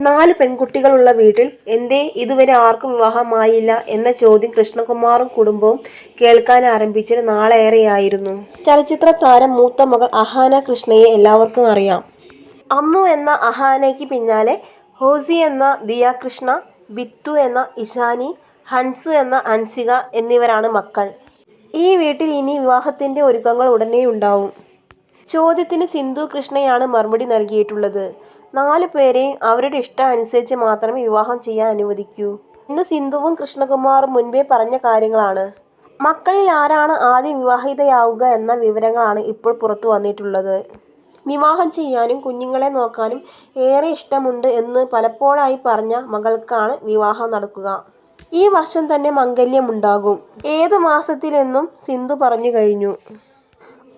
നാല് പെൺകുട്ടികളുള്ള വീട്ടിൽ എന്തേ ഇതുവരെ ആർക്കും വിവാഹമായില്ല എന്ന ചോദ്യം കൃഷ്ണകുമാറും കുടുംബവും കേൾക്കാൻ ആരംഭിച്ചത് നാളേറെയായിരുന്നു. ചലച്ചിത്ര താരം മൂത്ത മകൾ അഹാന കൃഷ്ണയെ എല്ലാവർക്കും അറിയാം. അമ്മു എന്ന അഹാനയ്ക്ക് പിന്നാലെ ഹോസി എന്ന ദിയ കൃഷ്ണ ബിത്തു എന്ന ഇഷാനി ഹൻസു എന്ന അൻസിക എന്നിവരാണ് മക്കൾ. ഈ വീട്ടിൽ ഇനി വിവാഹത്തിന്റെ ഒരുക്കങ്ങൾ ഉടനെ ഉണ്ടാവും ചോദ്യത്തിന് സിന്ധു കൃഷ്ണയാണ് മറുപടി നൽകിയിട്ടുള്ളത്. നാല് പേരെയും അവരുടെ ഇഷ്ടം അനുസരിച്ച് മാത്രമേ വിവാഹം ചെയ്യാൻ അനുവദിക്കൂ ഇന്ന് സിന്ധുവും കൃഷ്ണകുമാറും മുൻപേ പറഞ്ഞ കാര്യങ്ങളാണ്. മക്കളിൽ ആരാണ് ആദ്യം വിവാഹിതയാവുക എന്ന വിവരങ്ങളാണ് ഇപ്പോൾ പുറത്തു വന്നിട്ടുള്ളത്. വിവാഹം ചെയ്യാനും കുഞ്ഞുങ്ങളെ നോക്കാനും ഏറെ ഇഷ്ടമുണ്ട് എന്ന് പലപ്പോഴായി പറഞ്ഞ മകൾക്കാണ് വിവാഹം നടക്കുക. ഈ വർഷം തന്നെ മംഗല്യമുണ്ടാകും ഏത് മാസത്തിലെന്നും സിന്ധു പറഞ്ഞു കഴിഞ്ഞു.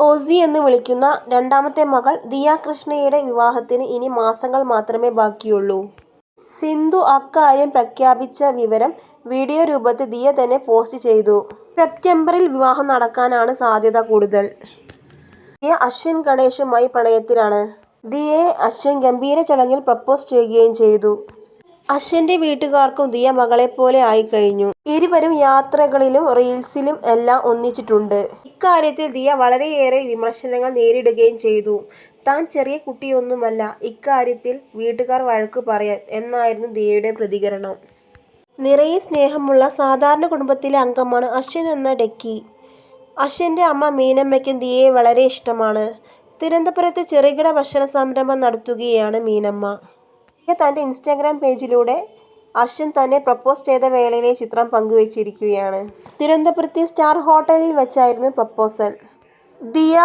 ഓസി എന്ന് വിളിക്കുന്ന രണ്ടാമത്തെ മകൾ ദിയ കൃഷ്ണയുടെ വിവാഹത്തിന് ഇനി മാസങ്ങൾ മാത്രമേ ബാക്കിയുള്ളൂ. സിന്ധു അക്കാര്യം പ്രഖ്യാപിച്ച വിവരം വീഡിയോ രൂപത്തിൽ ദിയ തന്നെ പോസ്റ്റ് ചെയ്തു. സെപ്റ്റംബറിൽ വിവാഹം നടക്കാനാണ് സാധ്യത കൂടുതൽ. ദിയ അശ്വിൻ ഗണേഷുമായി പ്രണയത്തിലാണ്. ദിയയെ അശ്വിൻ ഗംഭീര ചടങ്ങിൽ പ്രപ്പോസ് ചെയ്യുകയും ചെയ്തു. അശ്വിന്റെ വീട്ടുകാർക്കും ദിയ മകളെ പോലെ ആയി കഴിഞ്ഞു ഇരുവരും യാത്രകളിലും റീൽസിലും എല്ലാം ഒന്നിച്ചിട്ടുണ്ട്. ഇക്കാര്യത്തിൽ ദിയ വളരെയേറെ വിമർശനങ്ങൾ നേരിടുകയും ചെയ്തു. താൻ ചെറിയ കുട്ടിയൊന്നുമല്ല ഇക്കാര്യത്തിൽ വീട്ടുകാർ വഴക്കു പറയാൻ എന്നായിരുന്നു ദിയയുടെ പ്രതികരണം. നിറയെ സ്നേഹമുള്ള സാധാരണ കുടുംബത്തിലെ അംഗമാണ് അശ്വിൻ എന്ന ഡെക്കി. അശ്വിന്റെ അമ്മ മീനമ്മയ്ക്കും ദിയയെ വളരെ ഇഷ്ടമാണ്. തിരുവനന്തപുരത്ത് ചെറുകിട ഭക്ഷണ സംരംഭം നടത്തുകയാണ് മീനമ്മ. ദിയ തന്റെ ഇൻസ്റ്റാഗ്രാം പേജിലൂടെ അശ്വിൻ തന്നെ പ്രപ്പോസ് ചെയ്ത വേളയിലെ ചിത്രം പങ്കുവച്ചിരിക്കുകയാണ്. തിരുവനന്തപുരത്തെ സ്റ്റാർ ഹോട്ടലിൽ വെച്ചായിരുന്നു proposal. Diya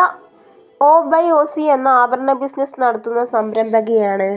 O by Ozy എന്ന ആഭരണ ബിസിനസ് നടത്തുന്ന സംരംഭകയാണ്.